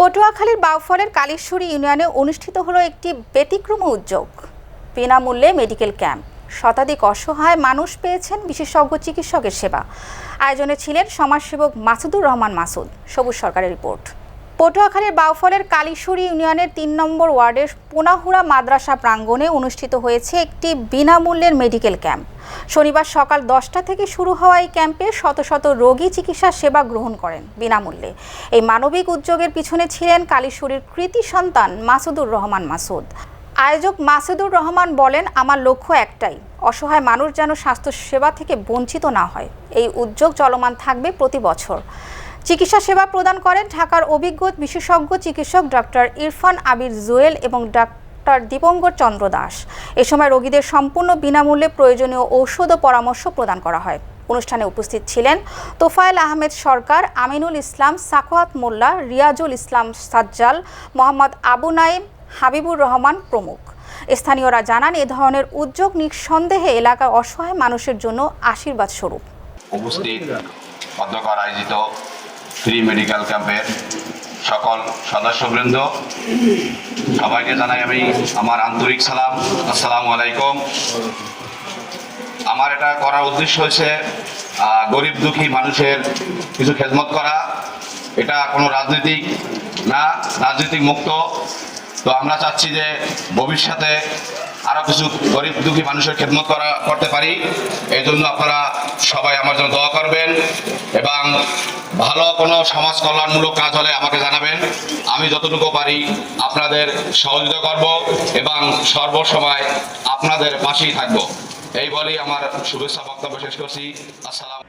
পটুয়াখালীর বাউফলের কালীশ্বরী ইউনিয়নে অনুষ্ঠিত হলো একটি ব্যতিক্রম উদ্যোগ। বিনামূল্যে মেডিকেল ক্যাম্প। শতাধিক অসহায় মানুষ পেয়েছেন বিশেষজ্ঞ চিকিৎসকের সেবা। আয়োজনে ছিলেন সমাজসেবক মাসুদুর রহমান মাসুদ। সবুজ সরকারের রিপোর্ট। পটুয়াখালীর বাউফলের কালীশ্বরী ইউনিয়নের তিন নম্বর ওয়ার্ডের পোনাহুড়া মাদ্রাসা প্রাঙ্গণে অনুষ্ঠিত হয়েছে একটি বিনামূল্যের মেডিকেল ক্যাম্প। শনিবার সকাল দশটা থেকে শুরু হওয়া এই ক্যাম্পে শত শত রোগী চিকিৎসা সেবা গ্রহণ করেন বিনামূল্যে। এই মানবিক উদ্যোগের পিছনে ছিলেন কালীশ্বরীর কৃতি সন্তান মাসুদুর রহমান মাসুদ। আয়োজক মাসুদুর রহমান বলেন, আমার লক্ষ্য একটাই, অসহায় মানুষ যেন স্বাস্থ্য সেবা থেকে বঞ্চিত না হয়। এই উদ্যোগ চলমান থাকবে প্রতি বছর। চিকিৎসা সেবা প্রদান করেন ঢাকার অভিজ্ঞ বিশেষজ্ঞ চিকিৎসক ডক্টর ইরফান আবির জুয়েল এবং ডক্টর দীপঙ্কর চন্দ্র দাস। এ সময় রোগীদের সম্পূর্ণ বিনামূল্যে প্রয়োজনীয় ঔষধ ও পরামর্শ প্রদান করা হয়। অনুষ্ঠানে উপস্থিত ছিলেন তোফায়েল আহমেদ সরকার, আমিনুল ইসলাম সাকোয়াত মোল্লা, রিয়াজুল ইসলাম সাজ্জাল, মোহাম্মদ আবু নাইম হাবিবুর রহমান প্রমুখ। স্থানীয়রা জানান, এ ধরনের উদ্যোগ নিঃসন্দেহে এলাকার অসহায় মানুষের জন্য আশীর্বাদ স্বরূপ। উপস্থিত ফ্রি মেডিকেল ক্যাম্পের সকল সদস্যবৃন্দ, সবাইকে জানাই আমি আমার আন্তরিক সালাম। আসসালামু আলাইকুম। আমার এটা করার উদ্দেশ্য হয়েছে গরিব দুঃখী মানুষের কিছু খেদমত করা। এটা কোনো রাজনৈতিক না, রাজনৈতিক মুক্ত। তো আমরা চাচ্ছি যে ভবিষ্যতে আরও কিছু গরিব দুঃখী মানুষের খেদমত করা, করতে পারি। এই জন্য আপনারা সবাই আমার জন্য দোয়া করবেন এবং ভালো কোনো সমাজ কল্যাণমূলক কাজ হলে আমাকে জানাবেন। আমি যতটুকু পারি আপনাদের সহযোগিতা করব এবং সর্বসময় আপনাদের পাশেই থাকব। এই বলেই আমার শুভেচ্ছা বক্তব্য শেষ করছি। আসসালাম